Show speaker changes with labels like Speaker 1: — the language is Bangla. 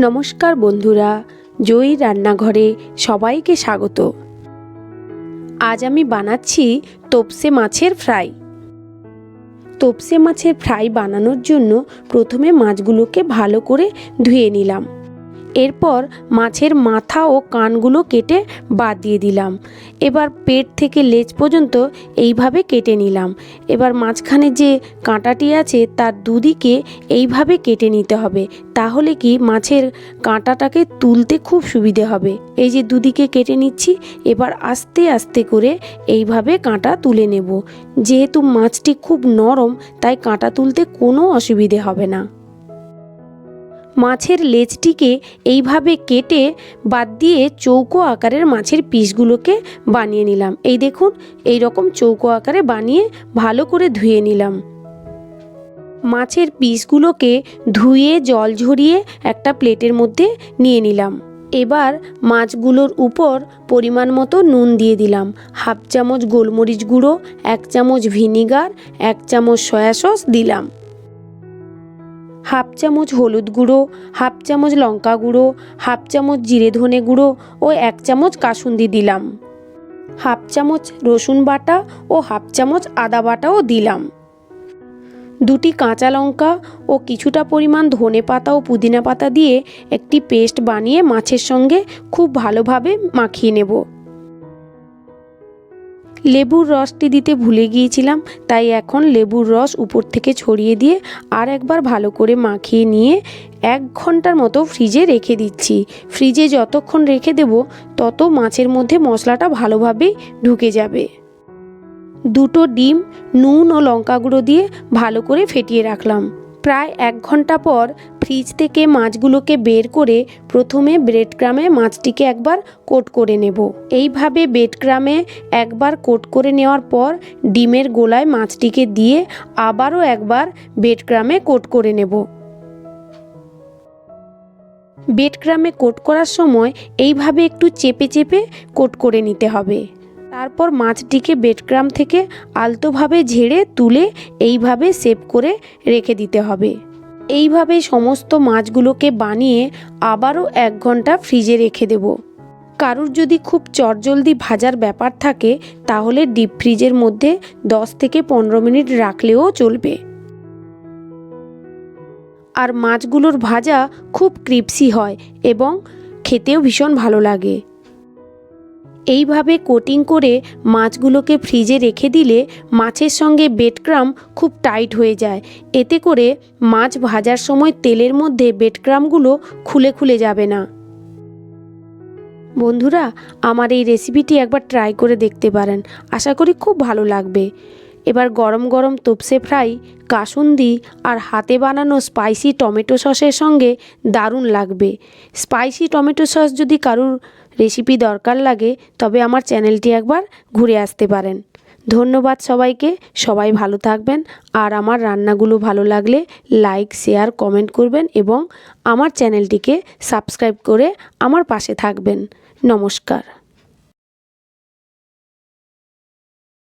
Speaker 1: নমস্কার বন্ধুরা, জয়ী রান্নাঘরে সবাইকে স্বাগত। আজ আমি বানাচ্ছি তোপসে মাছের ফ্রাই। তোপসে মাছের ফ্রাই বানানোর জন্য প্রথমে মাছগুলোকে ভালো করে ধুয়ে নিলাম। এরপর মাছের মাথা ও কানগুলো কেটে বাদ দিয়ে দিলাম। এবার পেট থেকে লেজ পর্যন্ত এইভাবে কেটে নিলাম। এবার মাঝখানে যে কাঁটাটি আছে তার দুদিকে এইভাবে কেটে নিতে হবে। তাহলে কি মাছের কাঁটাটাকে তুলতে খুব সুবিধে হবে। এই যে দুদিকে কেটে নিচ্ছি, এবার আস্তে আস্তে করে এইভাবে কাঁটা তুলে নেব। যেহেতু মাছটি খুব নরম, তাই কাঁটা তুলতে কোনো অসুবিধে হবে না। মাছের লেজটিকে এইভাবে কেটে বাদ দিয়ে চৌকো আকারের মাছের পিসগুলোকে বানিয়ে নিলাম। এই দেখুন এই রকম চৌকো আকারে বানিয়ে ভালো করে ধুয়ে নিলাম। মাছের পিসগুলোকে ধুয়ে জল ঝরিয়ে একটা প্লেটের মধ্যে নিয়ে নিলাম। এবার মাছগুলোর উপর পরিমাণ মতো নুন দিয়ে দিলাম। হাফ চামচ গোলমরিচ গুঁড়ো, এক চামচ ভিনিগার, এক চামচ সয়া সস দিলাম। হাফ চামচ হলুদ গুঁড়ো, হাফ চামচ লঙ্কা গুঁড়ো, হাফ চামচ জিরে ধনে গুঁড়ো ও এক চামচ কাসুন্দি দিলাম। হাফ চামচ রসুন বাটা ও হাফ চামচ আদা বাটাও দিলাম। দুটি কাঁচা লঙ্কা ও কিছুটা পরিমাণ ধনে পাতা ও পুদিনা পাতা দিয়ে একটি পেস্ট বানিয়ে মাছের সঙ্গে খুব ভালোভাবে মাখিয়ে নেব। লেবুর রসটি দিতে ভুলে গিয়েছিলাম, তাই এখন লেবুর রস উপর থেকে ছড়িয়ে দিয়ে আর একবার ভালো করে মাখিয়ে নিয়ে এক ঘণ্টার মতো ফ্রিজে রেখে দিচ্ছি। ফ্রিজে যতক্ষণ রেখে দেব, তত মাছের মধ্যে মশলাটা ভালোভাবেই ঢুকে যাবে। দুটো ডিম, নুন ও লঙ্কা গুঁড়ো দিয়ে ভালো করে ফেটিয়ে রাখলাম। প্রায় এক ঘণ্টা পর ফ্রিজ থেকে মাছগুলোকে বের করে প্রথমে ব্রেড ক্রামে মাছটিকে একবার কোট করে নেব। এইভাবে ব্রেড ক্রামে একবার কোট করে নেওয়ার পর ডিমের গোলায় মাছটিকে দিয়ে আবারও একবার ব্রেড ক্রামে কোট করে নেব। বেড ক্রামে কোট করার সময় এইভাবে একটু চেপে চেপে কোট করে নিতে হবে। তারপর মাছটিকে বেডক্রাম থেকে আলতোভাবে ঝেড়ে তুলে এইভাবে সেভ করে রেখে দিতে হবে। এইভাবে সমস্ত মাছগুলোকে বানিয়ে আবারও এক ঘণ্টা ফ্রিজে রেখে দেব। কারুর যদি খুব চটজলদি ভাজার ব্যাপার থাকে, তাহলে ডিপ ফ্রিজের মধ্যে দশ থেকে পনেরো মিনিট রাখলেও চলবে। আর মাছগুলোর ভাজা খুব ক্রিপসি হয় এবং খেতেও ভীষণ ভালো লাগে। এইভাবে কোটিং করে মাছগুলোকে ফ্রিজে রেখে দিলে মাছের সঙ্গে বেডক্রাম খুব টাইট হয়ে যায়। এতে করে মাছ ভাজার সময় তেলের মধ্যে বেডক্রামগুলো খুলে খুলে যাবে না। বন্ধুরা, আমার এই রেসিপিটি একবার ট্রাই করে দেখতে পারেন। আশা করি খুব ভালো লাগবে। এবার গরম গরম তোপসে ফ্রাই কাসুন্দি আর হাতে বানানো স্পাইসি টমেটো সসের সঙ্গে দারুণ লাগবে। স্পাইসি টমেটো সস যদি কারুর রেসিপি দরকার লাগে, তবে আমার চ্যানেলটি একবার ঘুরে আসতে পারেন। ধন্যবাদ সবাইকে, সবাই ভালো থাকবেন, আর আমার রান্নাগুলো ভালো লাগলে লাইক, শেয়ার, কমেন্ট করবেন এবং আমার চ্যানেলটিকে সাবস্ক্রাইব করে আমার পাশে থাকবেন। নমস্কার।